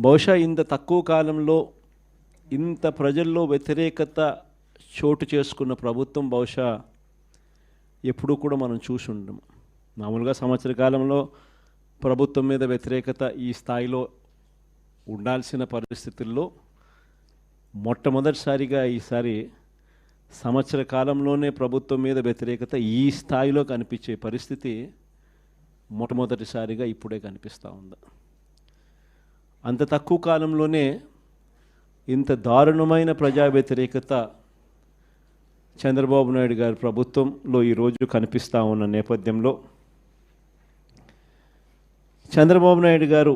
బహుశా ఇంత తక్కువ కాలంలో ఇంత ప్రజల్లో వ్యతిరేకత చోటు చేసుకున్న ప్రభుత్వం బహుశా ఎప్పుడూ కూడా మనం చూసి ఉండము. మామూలుగా సంవత్సర కాలంలో ప్రభుత్వం మీద వ్యతిరేకత ఈ స్థాయిలో ఉండాల్సిన పరిస్థితుల్లో మొట్టమొదటిసారిగా ఈసారి సంవత్సర కాలంలోనే ప్రభుత్వం మీద వ్యతిరేకత ఈ స్థాయిలో కనిపించే పరిస్థితి మొట్టమొదటిసారిగా ఇప్పుడే కనిపిస్తూ ఉంది. అంత తక్కువ కాలంలోనే ఇంత దారుణమైన ప్రజా వ్యతిరేకత చంద్రబాబు నాయుడు గారి ప్రభుత్వంలో ఈరోజు కనిపిస్తూ ఉన్న నేపథ్యంలో చంద్రబాబు నాయుడు గారు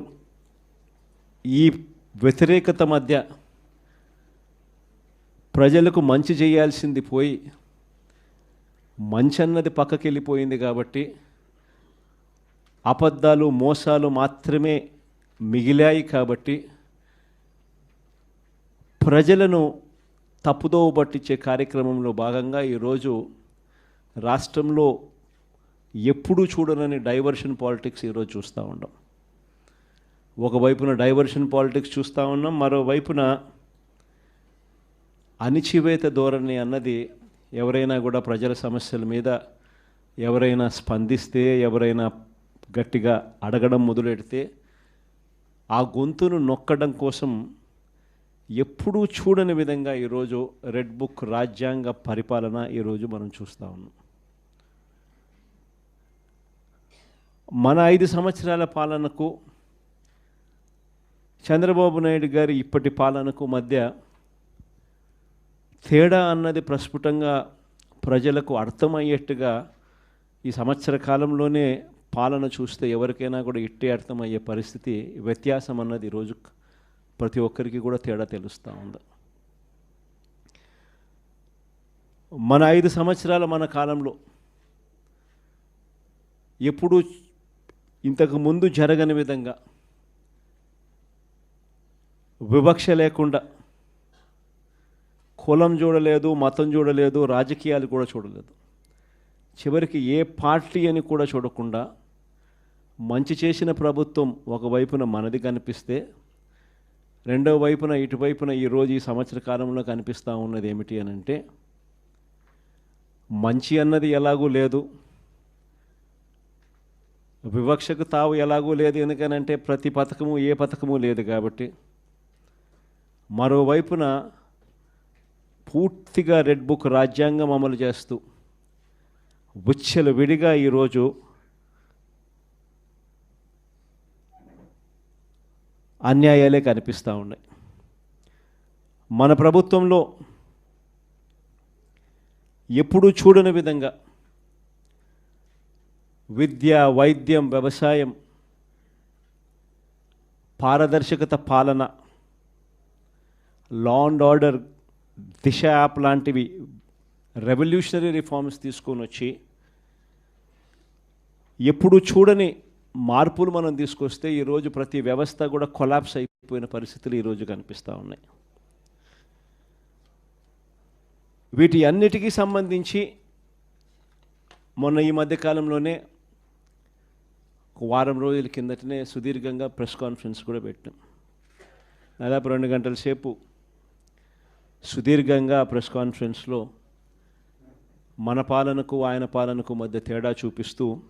ఈ వ్యతిరేకత మధ్య ప్రజలకు మంచి చేయాల్సింది పోయి మంచి అన్నది పక్కకి వెళ్ళిపోయింది కాబట్టి అబద్ధాలు మోసాలు మాత్రమే మిగిలాయి కాబట్టి ప్రజలను తప్పుదోవ పట్టించే కార్యక్రమంలో భాగంగా ఈరోజు రాష్ట్రంలో ఎప్పుడూ చూడనని డైవర్షన్ పాలిటిక్స్ ఈరోజు చూస్తూ ఉన్నాం. ఒకవైపున డైవర్షన్ పాలిటిక్స్ చూస్తూ ఉన్నాం మరోవైపున అణిచివేత ధోరణి అన్నది ఎవరైనా కూడా ప్రజల సమస్యల మీద ఎవరైనా స్పందిస్తే ఎవరైనా గట్టిగా అడగడం మొదలెడితే ఆ గొంతును నొక్కడం కోసం ఎప్పుడూ చూడని విధంగా ఈరోజు రెడ్ బుక్ రాజ్యాంగ పరిపాలన ఈరోజు మనం చూస్తూ ఉన్నాం. మన ఐదు సంవత్సరాల పాలనకు చంద్రబాబు నాయుడు గారి ఇప్పటి పాలనకు మధ్య తేడా అన్నది ప్రస్ఫుటంగా ప్రజలకు అర్థమయ్యేట్టుగా ఈ సంవత్సర కాలంలోనే పాలన చూస్తే ఎవరికైనా కూడా ఇట్టే అర్థమయ్యే పరిస్థితి వ్యత్యాసం అన్నది ఈరోజు ప్రతి ఒక్కరికి కూడా తేడా తెలుస్తూ ఉంది. మన ఐదు సంవత్సరాల మన కాలంలో ఎప్పుడూ ఇంతకు ముందు జరగని విధంగా వివక్ష లేకుండా కులం చూడలేదు మతం చూడలేదు రాజకీయాలు కూడా చూడలేదు. చివరికి ఏ పార్టీ అని కూడా చూడకుండా మంచి చేసిన ప్రభుత్వం ఒకవైపున మనది కనిపిస్తే రెండో వైపున ఇటువైపున ఈరోజు ఈ సంవత్సర కాలంలో కనిపిస్తూ ఉన్నది ఏమిటి అని అంటే మంచి అన్నది ఎలాగూ లేదు. వివక్షకు తావు ఎలాగూ లేదు ఎందుకనంటే ప్రతి పథకము ఏ పథకము లేదు కాబట్టి. మరోవైపున పూర్తిగా రెడ్ బుక్ రాజ్యాంగం అమలు చేస్తూ విచ్చలు విడిగా ఈరోజు అన్యాయాలే కనిపిస్తూ ఉన్నాయి. మన ప్రభుత్వంలో ఎప్పుడూ చూడని విధంగా విద్య వైద్యం వ్యవసాయం పారదర్శకత పాలన law and order Disha app లాంటివి రెవల్యూషనరీ రిఫార్మ్స్ తీసుకొని వచ్చి ఎప్పుడు చూడని మార్పులు మనం తీసుకొస్తే ఈరోజు ప్రతి వ్యవస్థ కూడా కొలాప్స్ అయిపోయిన పరిస్థితులు ఈరోజు కనిపిస్తూ ఉన్నాయి. వీటి అన్నిటికీ సంబంధించి మొన్న ఈ మధ్యకాలంలోనే ఒక వారం రోజుల కిందటనే సుదీర్ఘంగా ప్రెస్ కాన్ఫరెన్స్ కూడా పెట్టాం. దాదాపు రెండు గంటల సేపు సుదీర్ఘంగా ప్రెస్ కాన్ఫరెన్స్లో మన పాలనకు ఆయన పాలనకు మధ్య తేడా చూపిస్తూ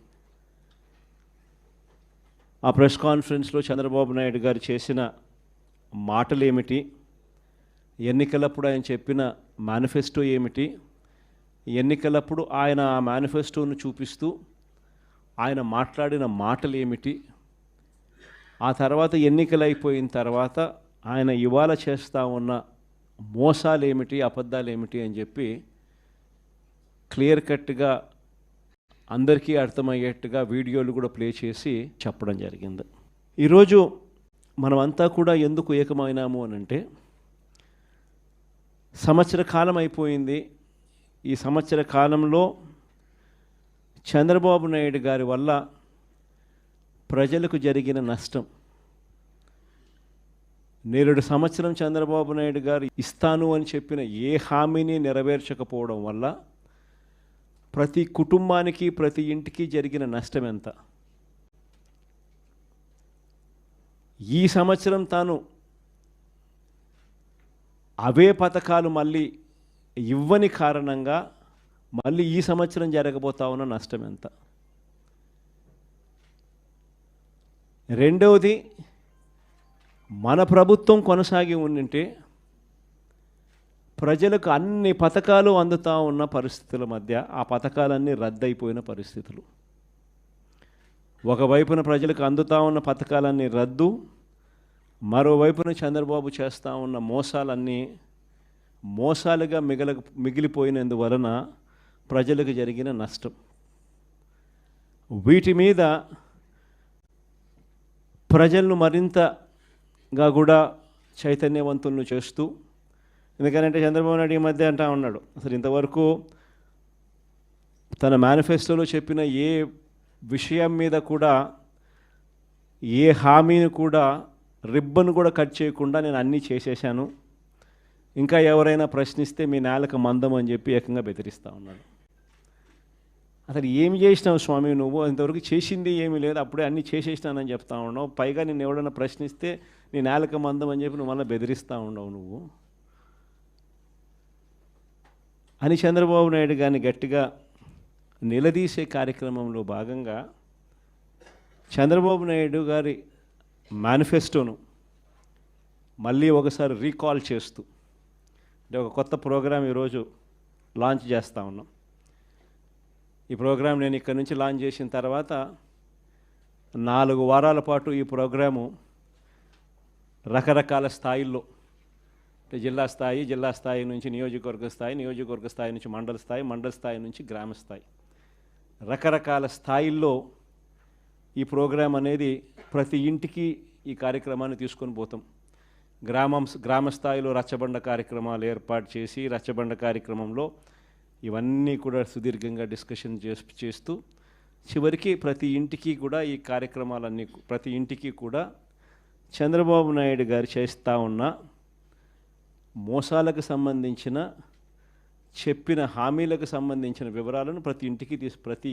ఆ ప్రెస్ కాన్ఫరెన్స్లో చంద్రబాబు నాయుడు గారు చేసిన మాటలు ఏమిటి ఎన్నికలప్పుడు ఆయన చెప్పిన మేనిఫెస్టో ఏమిటి? ఎన్నికలప్పుడు ఆయన ఆ మేనిఫెస్టోను చూపిస్తూ ఆయన మాట్లాడిన మాటలు ఏమిటి ఆ తర్వాత ఎన్నికలు అయిపోయిన తర్వాత ఆయన ఇవాళ చేస్తూ ఉన్న మోసాలు ఏమిటి అబద్ధాలు ఏమిటి అని చెప్పి క్లియర్ కట్గా అందరికీ అర్థమయ్యేట్టుగా వీడియోలు కూడా ప్లే చేసి చెప్పడం జరిగింది. ఈరోజు మనమంతా కూడా ఎందుకు ఏకమైనాము అని అంటే సంవత్సర కాలం అయిపోయింది. ఈ సంవత్సర కాలంలో చంద్రబాబు నాయుడు గారి వల్ల ప్రజలకు జరిగిన నష్టం. నేరుడు సంవత్సరం చంద్రబాబు నాయుడు గారు ఇస్తాను అని చెప్పిన ఏ హామీని నెరవేర్చకపోవడం వల్ల ప్రతి కుటుంబానికి ప్రతి ఇంటికి జరిగిన నష్టం ఎంత? ఈ సంవత్సరం తాను అవే పథకాలు మళ్ళీ ఇవ్వని కారణంగా మళ్ళీ ఈ సంవత్సరం జరగబోతా ఉన్న నష్టం ఎంత? రెండవది మన ప్రభుత్వం కొనసాగి ఉండింటే ప్రజలకు అన్ని పథకాలు అందుతా ఉన్న పరిస్థితుల మధ్య ఆ పథకాలన్నీ రద్దయిపోయిన పరిస్థితులు. ఒకవైపున ప్రజలకు అందుతా ఉన్న పథకాలన్నీ రద్దు మరోవైపున చంద్రబాబు చేస్తూ ఉన్న మోసాలన్నీ మోసాలుగా మిగల మిగిలిపోయినందువలన ప్రజలకు జరిగిన నష్టం. వీటి మీద ప్రజలను మరింతగా కూడా చైతన్యవంతులను చేస్తూ ఎందుకంటే చంద్రబాబు నాయుడు ఈ మధ్య అంటా ఉన్నాడు అసలు ఇంతవరకు తన మేనిఫెస్టోలో చెప్పిన ఏ విషయం మీద కూడా ఏ హామీని కూడా రిబ్బన్ కూడా కట్ చేయకుండా నేను అన్నీ చేసేసాను. ఇంకా ఎవరైనా ప్రశ్నిస్తే మీ నేలకు మందం అని చెప్పి ఏకంగా బెదిరిస్తూ ఉన్నాడు. అసలు ఏం చేసినావు స్వామి నువ్వు? ఇంతవరకు చేసింది ఏమీ లేదు అప్పుడే అన్నీ చేసేసినానని చెప్తా ఉన్నావు. పైగా నేను ఎవడైనా ప్రశ్నిస్తే నీ నేలకు మందం అని చెప్పి నువ్వు మళ్ళీ బెదిరిస్తూ ఉండవు నువ్వు. అని చంద్రబాబు నాయుడు గారిని గట్టిగా నిలదీసే కార్యక్రమంలో భాగంగా చంద్రబాబు నాయుడు గారి మేనిఫెస్టోను మళ్ళీ ఒకసారి రీకాల్ చేస్తూ అంటే ఒక కొత్త ప్రోగ్రాం ఈరోజు లాంచ్ చేస్తూ ఉన్నాం. ఈ ప్రోగ్రాం నేను ఇక్కడ నుంచి లాంచ్ చేసిన తర్వాత నాలుగు వారాల పాటు ఈ ప్రోగ్రాము రకరకాల స్థాయిల్లో జిల్లా స్థాయి జిల్లా స్థాయి నుంచి నియోజకవర్గ స్థాయి నియోజకవర్గ స్థాయి నుంచి మండల స్థాయి మండల స్థాయి నుంచి గ్రామ స్థాయి. రకరకాల స్థాయిల్లో ఈ ప్రోగ్రాం అనేది ప్రతి ఇంటికి ఈ కార్యక్రమాన్ని తీసుకొని పోతాం. గ్రామం గ్రామ స్థాయిలో రచ్చబండ కార్యక్రమాలు ఏర్పాటు చేసి రచ్చబండ కార్యక్రమంలో ఇవన్నీ కూడా సుదీర్ఘంగా డిస్కషన్ చేస్తూ చివరికి ప్రతి ఇంటికి కూడా ఈ కార్యక్రమాలన్నీ ప్రతి ఇంటికి కూడా చంద్రబాబు నాయుడు గారు చేస్తూ ఉన్న మోసాలకు సంబంధించిన చెప్పిన హామీలకు సంబంధించిన వివరాలను ప్రతి ఇంటికి తీసు ప్రతి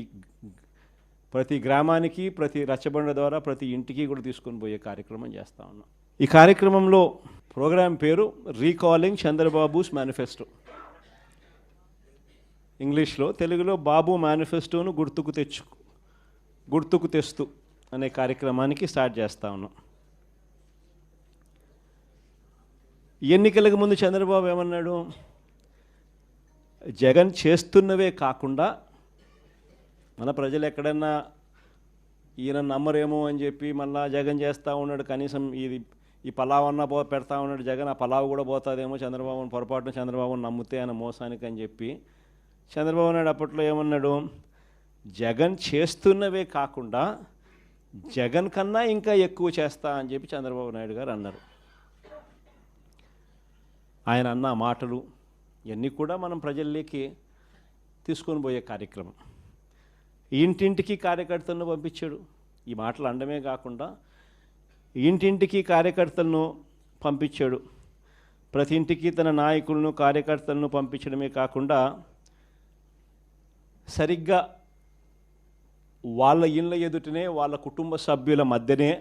ప్రతి గ్రామానికి ప్రతి రచ్చబండ ద్వారా ప్రతి ఇంటికి కూడా తీసుకొని పోయే కార్యక్రమం చేస్తూ ఉన్నాం. ఈ కార్యక్రమంలో ప్రోగ్రాం పేరు రీకాలింగ్ చంద్రబాబుస్ మేనిఫెస్టో. ఇంగ్లీష్లో తెలుగులో బాబు మేనిఫెస్టోను గుర్తుకు తెచ్చు గుర్తుకు తెస్తూ అనే కార్యక్రమానికి స్టార్ట్ చేస్తూ ఉన్నాం. ఎన్నికలకు ముందు చంద్రబాబు ఏమన్నాడు? జగన్ చేస్తున్నవే కాకుండా మన ప్రజలు ఎక్కడన్నా ఈయన నమ్మరేమో అని చెప్పి మళ్ళా జగన్ చేస్తూ ఉన్నాడు కనీసం ఇది ఈ పలావ్ అన్న పో పెడతా ఉన్నాడు జగన్ ఆ పలావ్ కూడా పోతుందేమో చంద్రబాబును పొరపాటున చంద్రబాబును నమ్మితే ఆయన మోసానికి అని చెప్పి చంద్రబాబు నాయుడు అప్పట్లో ఏమన్నాడు? జగన్ చేస్తున్నవే కాకుండా జగన్ కన్నా ఇంకా ఎక్కువ చేస్తా అని చెప్పి చంద్రబాబు నాయుడు గారు అన్నారు. ఆయన అన్న మాటలు ఇవన్నీ కూడా మనం ప్రజల్లోకి తీసుకొని పోయే కార్యక్రమం. ఇంటింటికి కార్యకర్తలను పంపించాడు. ఈ మాటలు అండమే కాకుండా ఇంటింటికి కార్యకర్తలను పంపించాడు. ప్రతి ఇంటికి తన నాయకులను కార్యకర్తలను పంపించడమే కాకుండా సరిగ్గా వాళ్ళ ఇళ్ళ ఎదుటనే వాళ్ళ కుటుంబ సభ్యుల మధ్యనే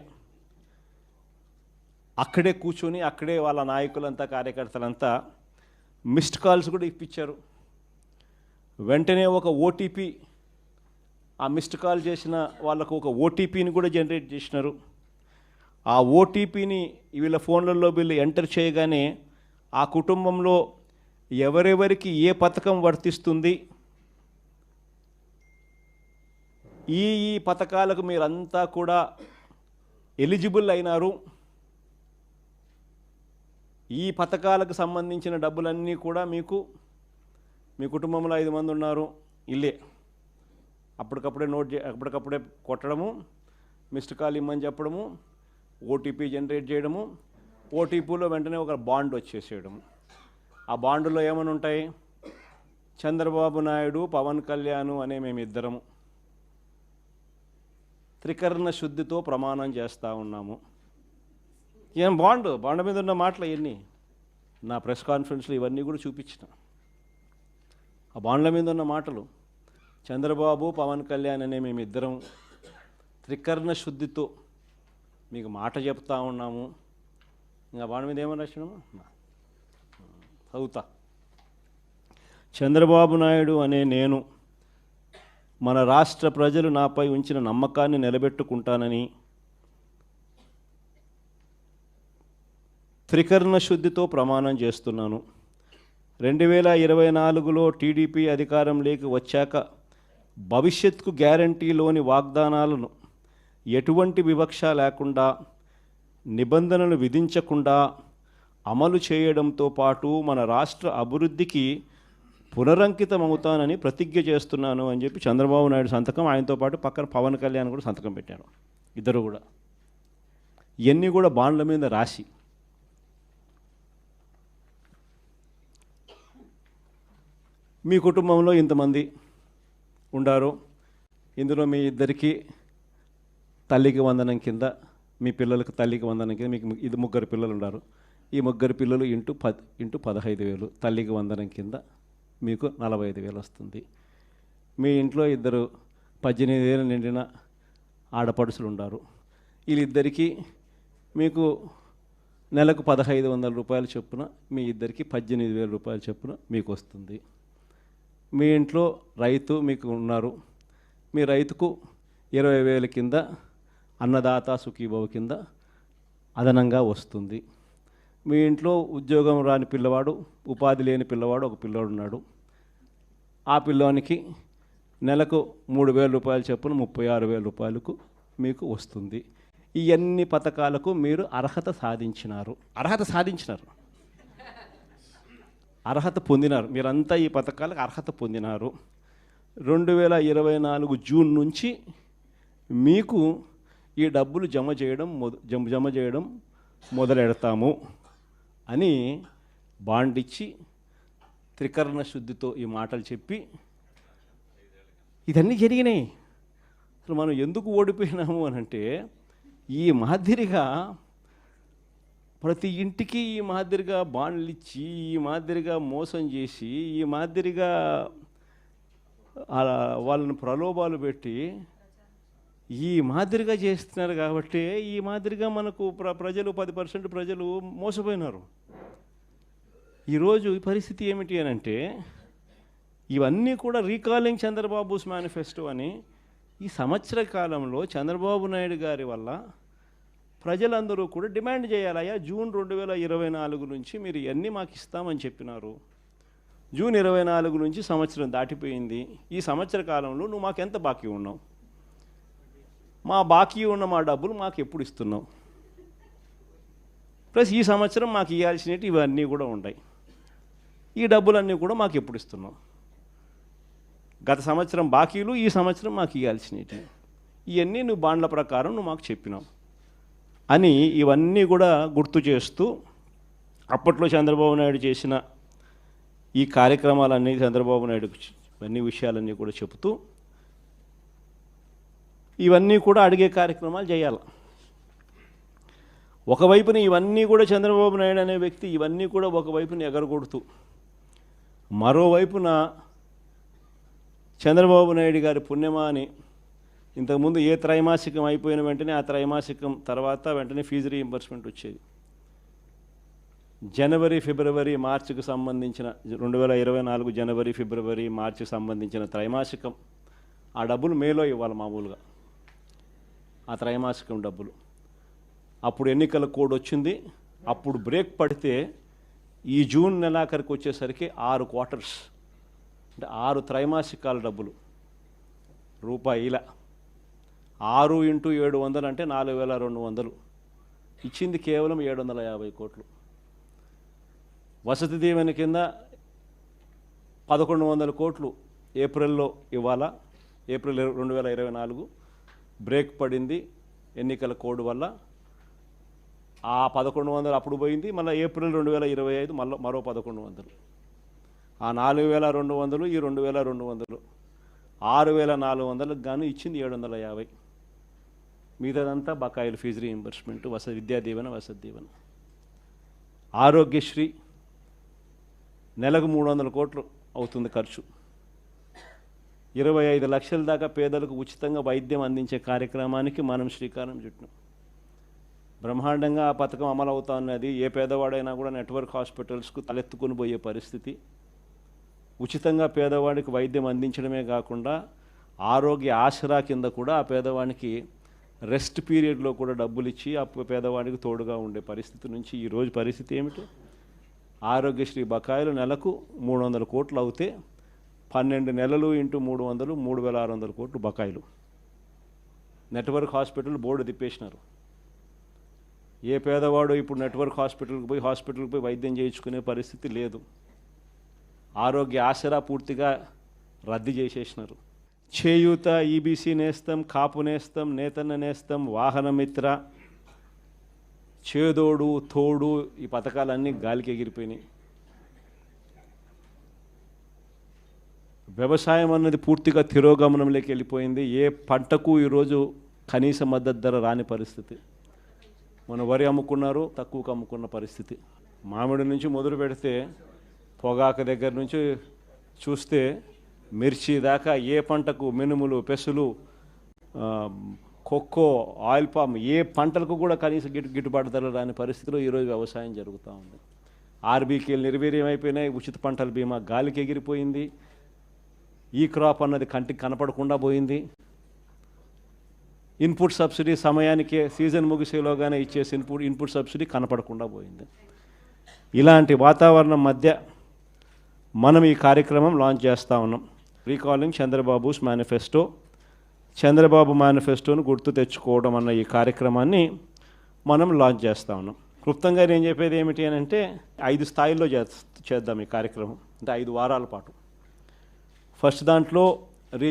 అక్కడే కూర్చొని అక్కడే వాళ్ళ నాయకులంతా కార్యకర్తలంతా మిస్డ్ కాల్స్ కూడా ఇప్పించారు. వెంటనే ఒక ఓటీపీ ఆ మిస్డ్ కాల్ చేసిన వాళ్ళకు ఒక ఓటీపీని కూడా జనరేట్ చేసినారు. ఆ ఓటీపీని వీళ్ళ ఫోన్లలో వీళ్ళు ఎంటర్ చేయగానే ఆ కుటుంబంలో ఎవరెవరికి ఏ పథకం వర్తిస్తుంది ఈ ఈ పథకాలకు మీరంతా కూడా ఎలిజిబుల్ అయినారు. ఈ పథకాలకు సంబంధించిన డబ్బులన్నీ కూడా మీకు మీ కుటుంబంలో ఐదు మంది ఉన్నారు ఇల్లే. అప్పటికప్పుడే నోట్ చే అప్పటికప్పుడే కొట్టడము మిస్డ్ కాల్ ఇమ్మని చెప్పడము ఓటీపీ జనరేట్ చేయడము ఓటీపీలో వెంటనే ఒక బాండ్ వచ్చేసేయడము ఆ బాండ్లో ఏమని ఉంటాయి? చంద్రబాబు నాయుడు పవన్ కళ్యాణ్ అనే మేమిద్దరము. త్రికరణ శుద్ధితో ప్రమాణం చేస్తూ ఉన్నాము. ఏం బాండ్? బాండ్ మీద ఉన్న మాటలు ఇవన్నీ నా ప్రెస్ కాన్ఫరెన్స్లో ఇవన్నీ కూడా చూపించిన. ఆ బాండ్ల మీద ఉన్న మాటలు చంద్రబాబు పవన్ కళ్యాణ్ అనే మేమిద్దరం త్రికరణ శుద్ధితో మీకు మాట చెప్తా ఉన్నాము. ఇంకా బాండ్ మీద ఏమని రాసినాము చదువుతా. చంద్రబాబు నాయుడు అనే నేను మన రాష్ట్ర ప్రజలు నాపై ఉంచిన నమ్మకాన్ని నిలబెట్టుకుంటానని త్రికరణ శుద్ధితో ప్రమాణం చేస్తున్నాను. రెండు వేల ఇరవై నాలుగులో టీడీపీ అధికారంలోకి వచ్చాక భవిష్యత్కు గ్యారంటీలోని వాగ్దానాలను ఎటువంటి వివక్ష లేకుండా నిబంధనలు విధించకుండా అమలు చేయడంతో పాటు మన రాష్ట్ర అభివృద్ధికి పునరంకితమవుతానని ప్రతిజ్ఞ చేస్తున్నాను అని చెప్పి చంద్రబాబు నాయుడు సంతకం ఆయనతో పాటు పక్కన పవన్ కళ్యాణ్ కూడా సంతకం పెట్టారు. ఇద్దరు కూడా. ఇవన్నీ కూడా బాండ్ల మీద రాసి మీ కుటుంబంలో ఇంతమంది ఉండారు. ఇందులో మీ ఇద్దరికి తల్లికి వందనం కింద మీ పిల్లలకు తల్లికి వందనం కింద మీకు ఇది ముగ్గురు పిల్లలు ఉన్నారు ఈ ముగ్గురు పిల్లలు ఇంటూ పద్ ఇంటూ పదహైదు వేలు తల్లికి వందనం కింద మీకు నలభై ఐదు వేలు వస్తుంది. మీ ఇంట్లో ఇద్దరు పద్దెనిమిది వేలు నిండిన ఆడపడుసులు ఉన్నారు వీళ్ళిద్దరికీ మీకు నెలకు పదహైదు వందల రూపాయలు చొప్పున మీ ఇద్దరికి పద్దెనిమిది వేల రూపాయల చొప్పున మీకు వస్తుంది. మీ ఇంట్లో రైతు మీకు ఉన్నారు. మీ రైతుకు ఇరవై వేల కింద అన్నదాత సుఖీభవ కింద అదనంగా వస్తుంది. మీ ఇంట్లో ఉద్యోగం రాని పిల్లవాడు ఉపాధి లేని పిల్లవాడు ఒక పిల్లవాడు ఉన్నాడు. ఆ పిల్లోనికి నెలకు మూడు వేల రూపాయలు చొప్పున ముప్పై ఆరు వేల రూపాయలకు మీకు వస్తుంది. ఈ అన్ని పథకాలకు మీరు అర్హత సాధించినారు. అర్హత సాధించినారు. అర్హత పొందినారు. మీరంతా ఈ పథకాలకు అర్హత పొందినారు. రెండు వేల ఇరవై నాలుగు జూన్ నుంచి మీకు ఈ డబ్బులు జమ చేయడం మొద జమ జమ చేయడం మొదలెడతాము అని బాండ్ ఇచ్చి త్రికరణ శుద్ధితో ఈ మాటలు చెప్పి ఇదన్నీ జరిగినాయి. అసలు మనం ఎందుకు ఓడిపోయినాము అని అంటే ఈ మాదిరిగా ప్రతి ఇంటికి ఈ మాదిరిగా బాండ్లు ఇచ్చి ఈ మాదిరిగా మోసం చేసి ఈ మాదిరిగా ఆ వాళ్ళని ప్రలోభాలు పెట్టి ఈ మాదిరిగా చేస్తున్నారు కాబట్టి ఈ మాదిరిగా మనకు ప్ర ప్రజలు పది పర్సెంట్ ప్రజలు మోసపోయినారు. ఈరోజు ఈ పరిస్థితి ఏమిటి అని అంటే ఇవన్నీ కూడా రీకాలింగ్ చంద్రబాబుస్ మేనిఫెస్టో అని ఈ సంవత్సర కాలంలో చంద్రబాబు నాయుడు గారి వల్ల ప్రజలందరూ కూడా డిమాండ్ చేయాలయ్యా జూన్ రెండు వేల ఇరవై నాలుగు నుంచి మీరు ఇవన్నీ మాకు ఇస్తామని చెప్పినారు. జూన్ ఇరవై నాలుగు నుంచి సంవత్సరం దాటిపోయింది. ఈ సంవత్సర కాలంలో నువ్వు మాకు ఎంత బాకీ ఉన్నావు? మా బాకీ ఉన్న మా డబ్బులు మాకు ఎప్పుడు ఇస్తున్నావు? ప్లస్ ఈ సంవత్సరం మాకు ఇవ్వాల్సినవి ఇవన్నీ కూడా ఉంటాయి. ఈ డబ్బులన్నీ కూడా మాకు ఎప్పుడు ఇస్తున్నావు? గత సంవత్సరం బాకీలు ఈ సంవత్సరం మాకు ఇవ్వాల్సినవి. ఇవన్నీ నువ్వు బాండ్ల ప్రకారం నువ్వు మాకు చెప్పినావు. అని ఇవన్నీ కూడా గుర్తు చేస్తూ అప్పట్లో చంద్రబాబు నాయుడు చేసిన ఈ కార్యక్రమాలన్నీ చంద్రబాబు నాయుడు ఇవన్నీ విషయాలన్నీ కూడా చెబుతూ ఇవన్నీ కూడా అడిగే కార్యక్రమాలు చేయాలి. ఒకవైపున ఇవన్నీ కూడా చంద్రబాబు నాయుడు అనే వ్యక్తి ఇవన్నీ కూడా ఒకవైపున ఎగరగొడుతూ మరోవైపున చంద్రబాబు నాయుడు గారి పుణ్యమా అని ఇంతకుముందు ఏ త్రైమాసికం అయిపోయిన వెంటనే ఆ త్రైమాసికం తర్వాత వెంటనే ఫీజు రీయింబర్స్మెంట్ వచ్చేది. జనవరి ఫిబ్రవరి మార్చికి సంబంధించిన రెండు వేల ఇరవై నాలుగు జనవరి ఫిబ్రవరి మార్చికి సంబంధించిన త్రైమాసికం ఆ డబ్బులు మేలో ఇవ్వాలి మామూలుగా. ఆ త్రైమాసికం డబ్బులు. అప్పుడు ఎన్నికల కోడ్ వచ్చింది. అప్పుడు బ్రేక్ పడితే ఈ జూన్ నెలాఖరికి వచ్చేసరికి ఆరు క్వార్టర్స్. అంటే ఆరు త్రైమాసికాల డబ్బులు. రూపాయిల. ఆరు ఇంటూ ఏడు వందలు అంటే నాలుగు వేల రెండు వందలు. ఇచ్చింది కేవలం ఏడు వందల యాభై కోట్లు. వసతి దీవెన కింద పదకొండు వందల కోట్లు ఏప్రిల్లో ఇవ్వాలా? ఏప్రిల్ రెండు వేల ఇరవై నాలుగు. బ్రేక్ పడింది ఎన్నికల కోడ్ వల్ల. ఆ పదకొండు వందలు అప్పుడు పోయింది మళ్ళీ ఏప్రిల్ రెండు వేల ఇరవై ఐదు మళ్ళీ మరో పదకొండు వందలు. ఆ నాలుగు వేల రెండు వందలు ఈ రెండు వేల రెండు వందలు. ఆరు వేల నాలుగు వందలకు గాను ఇచ్చింది ఏడు వందల యాభై. మిగతాదంతా బకాయిలు ఫీజు రీఎంబర్స్మెంట్ వసతి విద్యా దీవెన వసతి దీవెన. ఆరోగ్యశ్రీ నెలకు మూడు వందల కోట్లు అవుతుంది ఖర్చు. ఇరవై ఐదు లక్షల దాకా పేదలకు ఉచితంగా వైద్యం అందించే కార్యక్రమానికి మనం శ్రీకారం చుట్టినాం బ్రహ్మాండంగా ఆ పథకం అమలు అవుతా ఉన్నది ఏ పేదవాడైనా కూడా నెట్వర్క్ హాస్పిటల్స్కు తలెత్తుకొని పోయే పరిస్థితి. ఉచితంగా పేదవాడికి వైద్యం అందించడమే కాకుండా ఆరోగ్య ఆసరా కింద కూడా ఆ పేదవానికి రెస్ట్ పీరియడ్లో కూడా డబ్బులు ఇచ్చి ఆ పేదవాడికి తోడుగా ఉండే పరిస్థితి నుంచి ఈరోజు పరిస్థితి ఏమిటి? ఆరోగ్యశ్రీ బకాయిలు నెలకు మూడు వందల కోట్లు అవుతే పన్నెండు నెలలు ఇంటూ మూడు వందలు మూడు వేల ఆరు వందల కోట్లు బకాయిలు. నెట్వర్క్ హాస్పిటల్ బోర్డు తిప్పేసినారు. ఏ పేదవాడు ఇప్పుడు నెట్వర్క్ హాస్పిటల్కి పోయి హాస్పిటల్కి పోయి వైద్యం చేయించుకునే పరిస్థితి లేదు. ఆరోగ్య ఆసరా పూర్తిగా రద్దు చేసేసినారు. చేయూత ఈబీసీ నేస్తం కాపు నేస్తం నేతన్న నేస్తం వాహనమిత్ర చేదోడు తోడు ఈ పథకాలన్నీ గాలికి ఎగిరిపోయినాయి. వ్యవసాయం అన్నది పూర్తిగా తిరోగమనంలోకి వెళ్ళిపోయింది. ఏ పంటకు ఈరోజు కనీస మద్దతు ధర రాని పరిస్థితి. మన వరి అమ్ముకున్నారు తక్కువకు అమ్ముకున్న పరిస్థితి. మామిడి నుంచి మొదలు పెడితే పొగాకు దగ్గర నుంచి చూస్తే మిర్చి దాకా ఏ పంటకు మినుములు పెసులు కొక్కో ఆయిల్ పామ్ ఏ పంటలకు కూడా కనీస గిట్టు గిట్టుబాటు ధర రాని పరిస్థితిలో ఈరోజు వ్యవసాయం జరుగుతూ ఉంది. ఆర్బీకేలు నిర్వీర్యం అయిపోయినాయి ఉచిత పంటల బీమా గాలికి ఎగిరిపోయింది. ఈ క్రాప్ అన్నది కంటికి కనపడకుండా పోయింది. ఇన్పుట్ సబ్సిడీ సమయానికే సీజన్ ముగిసేలోగానే ఇచ్చేసి ఇన్పుట్ ఇన్పుట్ సబ్సిడీ కనపడకుండా పోయింది. ఇలాంటి వాతావరణం మధ్య మనం ఈ కార్యక్రమం లాంచ్ చేస్తూ ఉన్నాం. Recalling Chandrababu's manifesto. చంద్రబాబు మేనిఫెస్టోను గుర్తు తెచ్చుకోవడం అన్న ఈ కార్యక్రమాన్ని మనం లాంచ్ చేస్తా ఉన్నాం. క్లుప్తంగా నేను చెప్పేది ఏమిటి అని అంటే ఐదు స్థాయిల్లో చే చేద్దాం ఈ కార్యక్రమం. అంటే ఐదు వారాల పాటు. ఫస్ట్ దాంట్లో